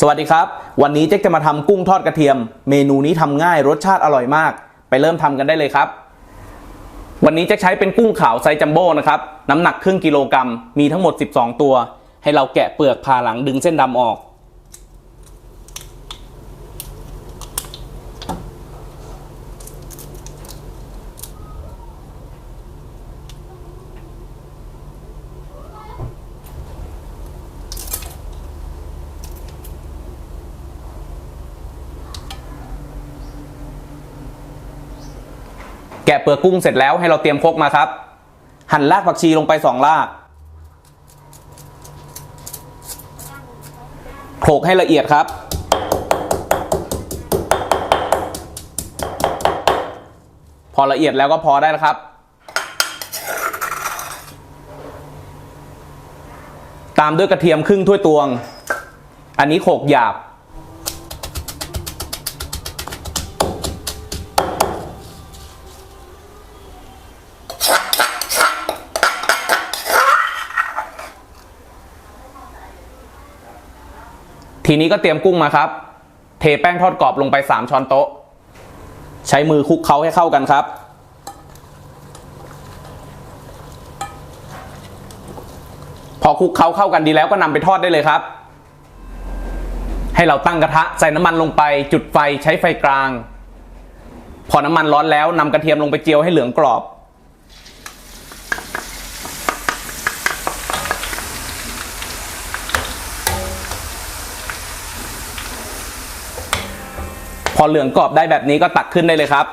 สวัสดีครับ วันนี้เจ๊กจะมาทำกุ้งทอดกระเทียม เมนูนี้ทำง่ายรสชาติอร่อยมาก ไปเริ่มทำกันได้เลยครับ วันนี้เจ๊กใช้เป็นกุ้งขาวไซจัมโบ้นะครับน้ำหนักครึ่งกิโลกรัมมีทั้งหมด 12 ตัว ให้เราแกะเปลือกผ่าหลังดึงเส้นดำออก แกะเปลือกกุ้งเสร็จแล้วให้เราเตรียมครกมาครับ หั่นรากผักชีลงไปสองรากโขลกให้ละเอียดครับ พอละเอียดแล้วก็พอได้แล้วครับ ตามด้วยกระเทียมครึ่งถ้วยตวง อันนี้โขลกหยาบ ทีนี้ก็เตรียมกุ้งมาครับ เทแป้งทอดกรอบลงไป 3 ช้อนโต๊ะ ใช้มือคลุกเคล้าให้เข้ากันครับ พอคลุกเคล้าเข้ากันดีแล้วก็นำไปทอดได้เลยครับ ให้เราตั้งกระทะใส่น้ำมันลงไป จุดไฟใช้ไฟกลาง พอน้ำมันร้อนแล้วนำกระเทียมลงไปเจียวให้เหลืองกรอบ พอเหลืองกรอบได้แบบนี้ก็ตักขึ้นได้เลยครับ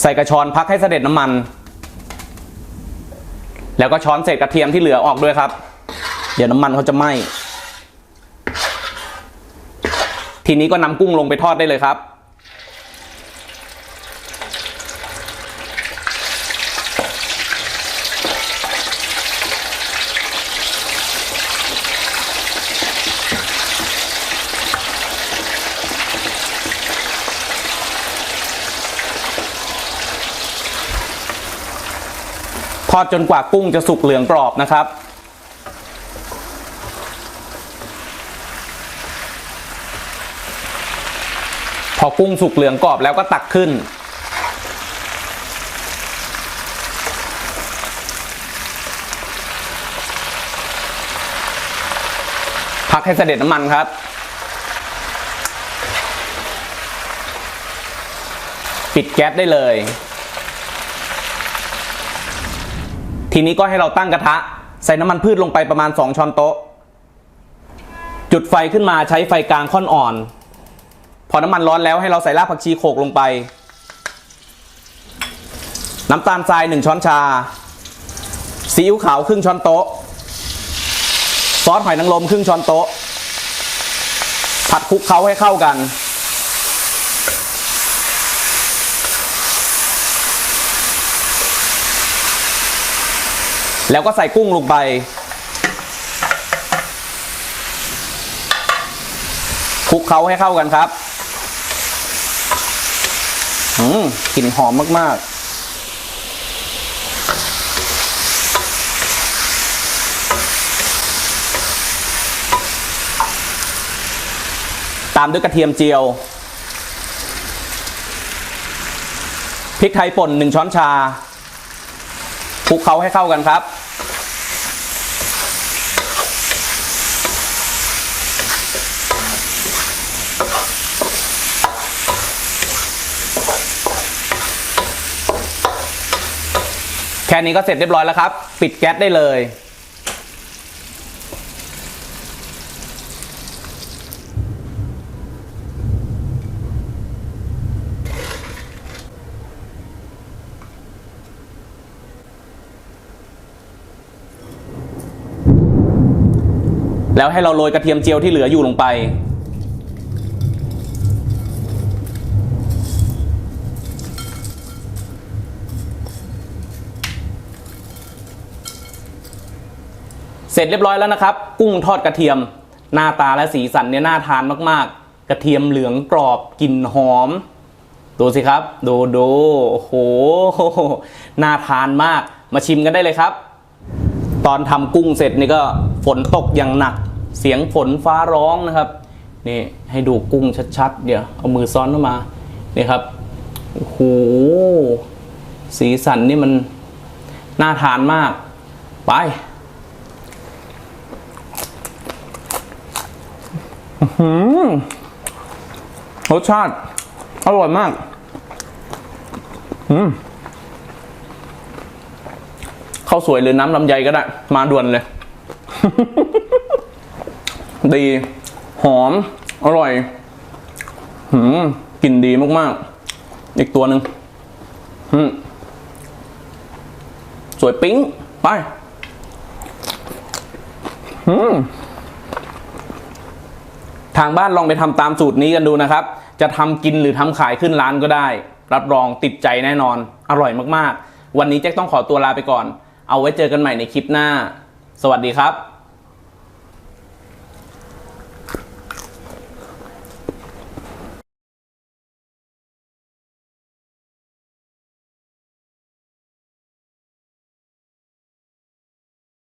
ใส่กระชอนพักให้เสด็จน้ำมัน แล้วก็ช้อนเศษกระเทียมที่เหลือออกด้วยครับ เดี๋ยวน้ำมันเขาจะไหม้ทีนี้ก็นำกุ้งลงไปทอดได้เลยครับ อดจนกว่ากุ้งจะสุกเหลืองกรอบนะครับ พอกุ้งสุกเหลืองกรอบแล้วก็ตักขึ้น พักให้เสด็จน้ำมันครับปิดแก๊สได้เลย ทีนี้ก็ให้เราตั้งกระทะ ใส่น้ำมันพืชลงไปประมาณ 2 ช้อนโต๊ะ จุดไฟขึ้นมาใช้ไฟกลางค่อนอ่อน พอน้ำมันร้อนแล้วให้เราใส่รากผักชีโขลกลงไป น้ำตาลทราย 1 ช้อนชา ซีอิ๊วขาวครึ่งช้อนโต๊ะ ซอสหอยนางรมครึ่งช้อนโต๊ะ ผัดคลุกเคล้าให้เข้ากัน แล้วก็ใส่กุ้งลงไป คลุกเคล้าให้เข้ากันครับอืมกลิ่นหอมมาก ๆตามด้วยกระเทียมเจียว พริกไทยป่น1ช้อนชาคลุกเคล้าให้เข้ากันครับ แค่นี้ก็เสร็จเรียบร้อยแล้วครับ ปิดแก๊สได้เลย แล้วให้เราโรยกระเทียมเจียวที่เหลืออยู่ลงไป เสร็จเรียบร้อยแล้วนะครับ กุ้งทอดกระเทียม หน้าตาและสีสันเนี่ยน่าทานมากๆ กระเทียมเหลืองกรอบกลิ่นหอม ดูสิครับ ดูดูโอ้โหน่าทานมากมาชิมกันได้เลยครับ ตอนทำกุ้งเสร็จนี่ก็ฝนตกอย่างหนัก เสียงฝนฟ้าร้องนะครับนี่ให้ดูกุ้งชัดๆ เดี๋ยวเอามือซ้อนเข้ามานี่ครับโอ้โหสีสันนี่มันน่าทานมาก ไป อื้อหือ รสชาติ อร่อยมาก อืมข้าวสวยหรือน้ำลำไยก็ได้ มาด่วนเลย ดี หอม อร่อย หืมกลิ่นดีมาก ๆ อีกตัวหนึ่งอืมสวยปิ๊ง ไป อืม ทางบ้านลองไปทำตามสูตรนี้กันดูนะครับ จะทำกินหรือทำขายขึ้นร้านก็ได้ รับรองติดใจแน่นอน อร่อยมากๆ วันนี้แจ็คต้องขอตัวลาไปก่อน เอาไว้เจอกันใหม่ในคลิปหน้า สวัสดีครับ